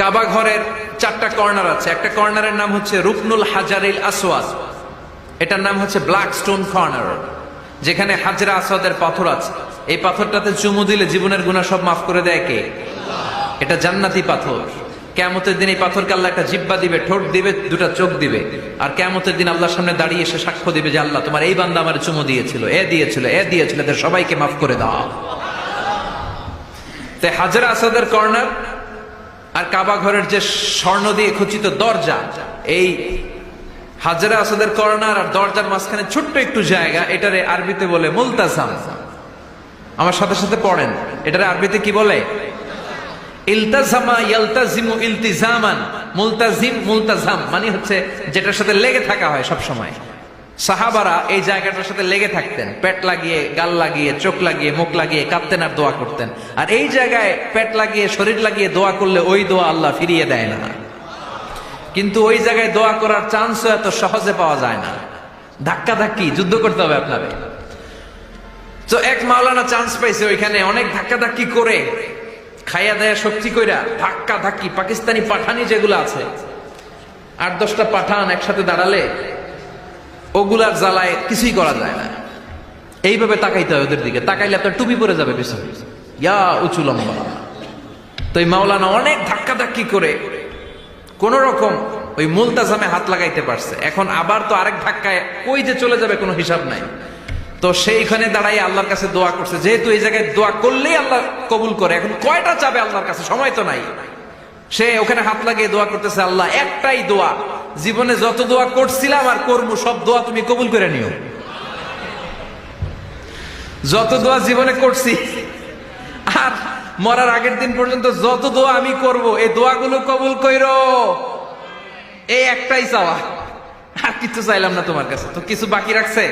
কাবা ঘরের চারটা কর্নার আছে। একটা কর্নারের নাম হচ্ছে রুকনুল হাজারিল আসওয়াদ। এটার নাম হচ্ছে ব্ল্যাক স্টোন কর্নার। যেখানে হাজরা আসওয়াদের পাথর আছে। এই পাথরটাতে চুমু দিলে জীবনের গুণা সব মাফ করে দেয় কে? এটা জান্নাতি পাথর। কেমতের দিন এই পাথরকে আল্লাহ একটা জিব্বা দিবে, ঠোঁট দিবে, দুটা চোখ দিবে। আর কেমতের দিন আল্লাহর সামনে দাঁড়িয়ে এসে সাক্ষ্য দিবে যে আল্লাহ তোমার এই বান্দা আমার চুমু দিয়েছিল, এ দিয়েছিল এ দিয়েছিল, এদের সবাইকে মাফ করে দাও। তাই হাজরা আসাদের কর্নার আর কাবা ঘরের যে স্বর্ণ দিয়ে খচিত দরজা, এই হাজরা আসাদের কর্নার আর দরজার মাঝখানে ছোট্ট একটু জায়গা, এটারে আরবিতে বলে মুলতাজাম। আমার সাথে সাথে পড়েন, এটারে আরবিতে কি বলে? ইলতাজামা ইলতিজামান। মুলতাজিম, মুলতাজাম মানে হচ্ছে যেটার সাথে লেগে থাকা হয় সব সময় সাহাবারা এই জায়গাটার সাথে লেগে থাকতেন। পেট লাগিয়ে, গাল লাগিয়ে, চোখ লাগিয়ে, মুখ লাগিয়ে কাঁদতেন আর দোয়া করতেন। আর এই জায়গায় পেট লাগিয়ে, শরীর লাগিয়ে দোয়া করলে ওই দোয়া আল্লাহ ফিরিয়ে দেয় না। কিন্তু ওই জায়গায় দোয়া করার চান্সও এত সহজে পাওয়া যায় না। ধাক্কা ধাক্কি, যুদ্ধ করতে হবে আপনাকে তো এক মাওলানা চান্স পাইছে ওইখানে, অনেক ধাক্কা ধাক্কি করে, খাইয়া দেয়া শক্তি কইরা ধাক্কা ধাক্কি, পাকিস্তানি পাঠানি যেগুলো আছে, আট দশটা পাঠান একসাথে দাঁড়ালে ওগুলার জ্বালায় কিছুই করা যায় না। এইভাবে তাকাইতে হয় ওদের দিকে। তাকাইলে আপনার টুপি পরে যাবে পিছনে। ইয়া উঁচু লম্বা। তো এই মাওলানা অনেক ধাক্কা ধাক্কি করে কোন রকম ওই মুলতাজামে হাত লাগাইতে পারছে। এখন আবার তো আরেক ধাক্কায় কই যে চলে যাবে কোনো হিসাব নাই। তো সেইখানে দাঁড়াই আল্লাহর কাছে দোয়া করছে। যেহেতু এই জায়গায় দোয়া করলেই আল্লাহ কবুল করে, এখন কয়টা চাবে আল্লাহর কাছে? সময় তো নাই। সে ওখানে হাত লাগিয়ে দোয়া করতেছে, আল্লাহ, একটাই দোয়া জীবনে যত দোয়া করছিলাম আর করব, সব দোয়া তুমি কবুল করে নিও। যত দোয়া জীবনে করছি, আর মরার আগের দিন পর্যন্ত যত দোয়া আমি করব, এই দোয়াগুলো কবুল কইর। এই একটাই চাওয়া। আর কিছু চাইলাম না তোমার কাছে। তো কিছু বাকি রাখছে?